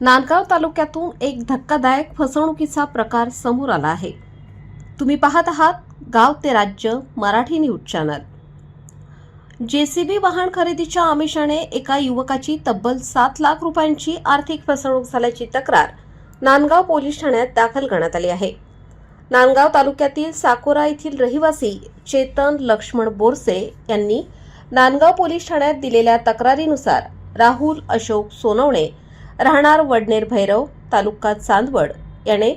नांदगाव तालुक्यातून एक धक्कादायक फसवणुकीचा प्रकार समोर आला आहे. तुम्ही पाहत आहात गाव ते राज्य मराठी न्यूज चॅनल. जेसीबी वाहन खरेदीच्या आमिषाने एका युवकाची तब्बल सात लाख रुपयांची आर्थिक फसवणूक झाल्याची तक्रार नांदगाव पोलीस ठाण्यात दाखल करण्यात आली आहे. नांदगाव तालुक्यातील साकोरा येथील रहिवासी चेतन लक्ष्मण बोरसे यांनी नांदगाव पोलीस ठाण्यात दिलेल्या तक्रारीनुसार राहुल अशोक सोनवणे राहणार वडनेर भैरव तालुका चांदवड याने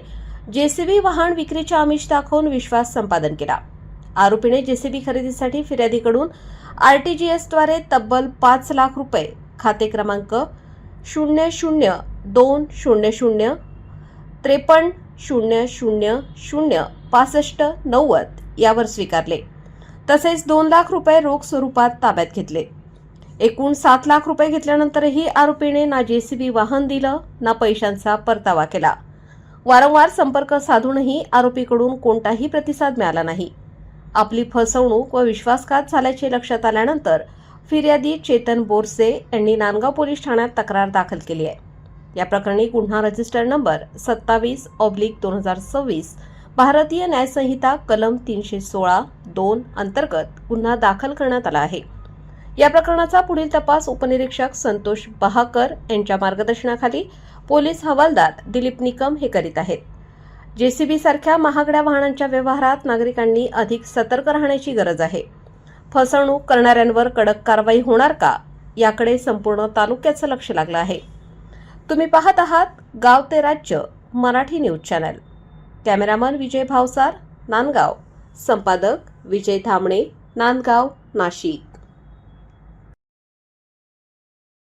जेसीबी वाहन विक्रीचे आमिष दाखवून विश्वास संपादन केला. आरोपीने जेसीबी खरेदीसाठी फिर्यादीकडून आरटीजीएसद्वारे तब्बल पाच लाख रुपये खाते क्रमांक शून्य शून्य दोन शून्य शून्य त्रेपन्न शून्य शून्य शून्य पासष्ट नव्वद यावर स्वीकारले. तसेच दोन लाख रुपये रोख स्वरूपात ताब्यात घेतले. एकूण सात लाख रुपये घेतल्यानंतरही आरोपीने ना जेसीबी वाहन दिलं ना पैशांचा परतावा केला. वारंवार संपर्क साधूनही आरोपीकडून कोणताही प्रतिसाद मिळाला नाही. आपली फसवणूक व विश्वासघात झाल्याचे लक्षात आल्यानंतर फिर्यादी चेतन बोरसे यांनी नांदगाव पोलीस ठाण्यात तक्रार दाखल केली आहे. या प्रकरणी गुन्हा रजिस्टर नंबर सत्तावीस ऑब्लिक दोन हजार सव्वीस भारतीय न्यायसंहिता कलम तीनशे सोळा दोन अंतर्गत गुन्हा दाखल करण्यात आला आहे. या प्रकरणाचा पुढील तपास उपनिरीक्षक संतोष बहाकर यांच्या मार्गदर्शनाखाली पोलीस हवालदार दिलीप निकम हे करीत आहेत. जेसीबी सारख्या महागड्या वाहनांच्या व्यवहारात नागरिकांनी अधिक सतर्क राहण्याची गरज आहे. फसवणूक करणाऱ्यांवर कडक कारवाई होणार का? याकडे संपूर्ण तालुक्याचं लक्ष लागलं आहे. तुम्ही पाहत आहात गाव ते राज्य Marathi news channel. Cameraman Vijay Bhavsar Nandgaon. संपादक विजय धामणे नांदगाव नाशिक.